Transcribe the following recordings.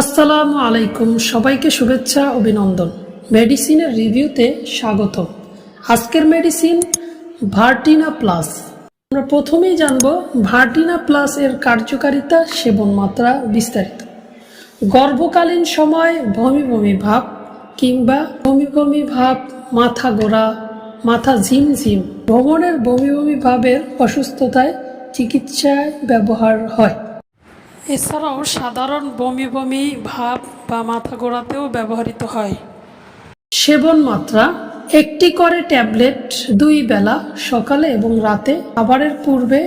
আসসালামু আলাইকুম, সবাইকে শুভেচ্ছা, অভিনন্দন। মেডিসিনের রিভিউতে স্বাগত আজকের মেডিসিন ভার্টিনা প্লাস। আমরা প্রথমেই জানব, ভার্টিনা প্লাস এর কার্যকারিতা, সেবন মাত্রা বিস্তারিত। গর্ভকালীন সময় বমি বমি ভাব কিংবা বমি বমি ভাব, মাথা গোড়া, মাথা ঝিমঝিম। ভ্রমণের বমি বমি ভাবের অসুস্থতায় চিকিৎসায় ব্যবহার হয়। এছাড়াও সাধারণ বমি বমি ভাব বা মাথা গোড়াতেও ব্যবহৃত হয়। সেবন মাত্রা, একটি করে ট্যাবলেট দুই বেলা সকালে এবং রাতে খাবারের পূর্বে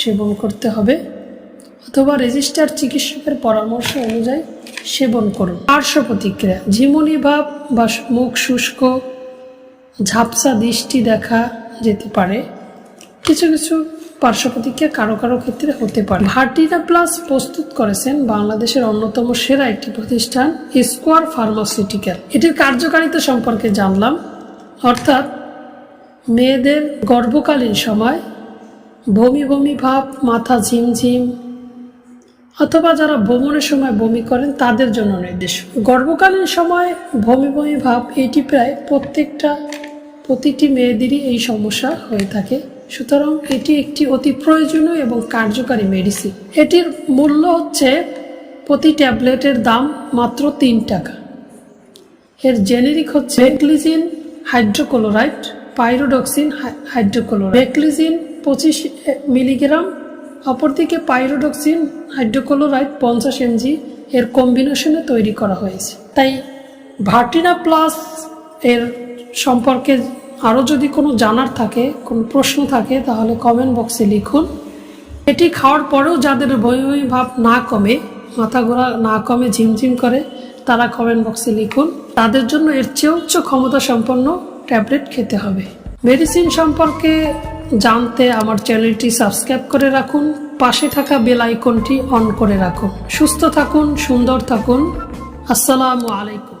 সেবন করতে হবে অথবা রেজিস্টার চিকিৎসকের পরামর্শ অনুযায়ী সেবন করুন। পার্শ্ব প্রতিক্রিয়া ঝিমুনি ভাব বা মুখ শুষ্ক, ঝাপসা দৃষ্টি দেখা যেতে পারে। কিছু কিছু পার্শ্ব প্রতিক্রিয়া কারও কারও ক্ষেত্রে হতে পারে। ভার্টিনা প্লাস প্রস্তুত করেছেন বাংলাদেশের অন্যতম সেরা একটি প্রতিষ্ঠান স্কোয়ার ফার্মাসিউটিক্যাল এটির কার্যকারিতা সম্পর্কে জানলাম, অর্থাৎ মেয়েদের গর্ভকালীন সময় বমি বমি ভাব, মাথা ঝিমঝিম অথবা যারা ভ্রমণের সময় বমি করেন, তাদের জন্য নির্দেশ। গর্ভকালীন সময় বমি বমি ভাব, এটি প্রায় প্রত্যেকটা, প্রতিটি মেয়েদেরই এই সমস্যা হয়ে থাকে। সুতরাং এটি একটি অতি প্রয়োজনীয় এবং কার্যকারী মেডিসিন এটির মূল্য হচ্ছে প্রতি ট্যাবলেটের দাম মাত্র তিন টাকা। এর জেনেরিক হচ্ছে buclizine hydrochloride pyridoxine hydrochloride buclizine পঁচিশ মিলিগ্রাম অপরদিকে পাইরোডক্সিন হাইড্রোক্লোরাইড পঞ্চাশ এমজি এর কম্বিনেশনে তৈরি করা হয়েছে। তাই ভার্টিনা প্লাস এর সম্পর্কে আরও যদি কোনো জানার থাকে, কোনো প্রশ্ন থাকে, তাহলে কমেন্ট বক্সে লিখুন। এটি খাওয়ার পরেও যাদের বই ভাব না কমে, মাথা ঘোরা না কমে ঝিমঝিম করে, তারা কমেন্ট বক্সে লিখুন। তাদের জন্য এর চেয়ে উচ্চ ক্ষমতা সম্পন্ন ট্যাবলেট খেতে হবে। মেডিসিন সম্পর্কে জানতে আমার চ্যানেলটি সাবস্ক্রাইব করে রাখুন, পাশে থাকা বেল আইকনটি অন করে রাখুন। সুস্থ থাকুন, সুন্দর থাকুন। আসসালামু আলাইকুম।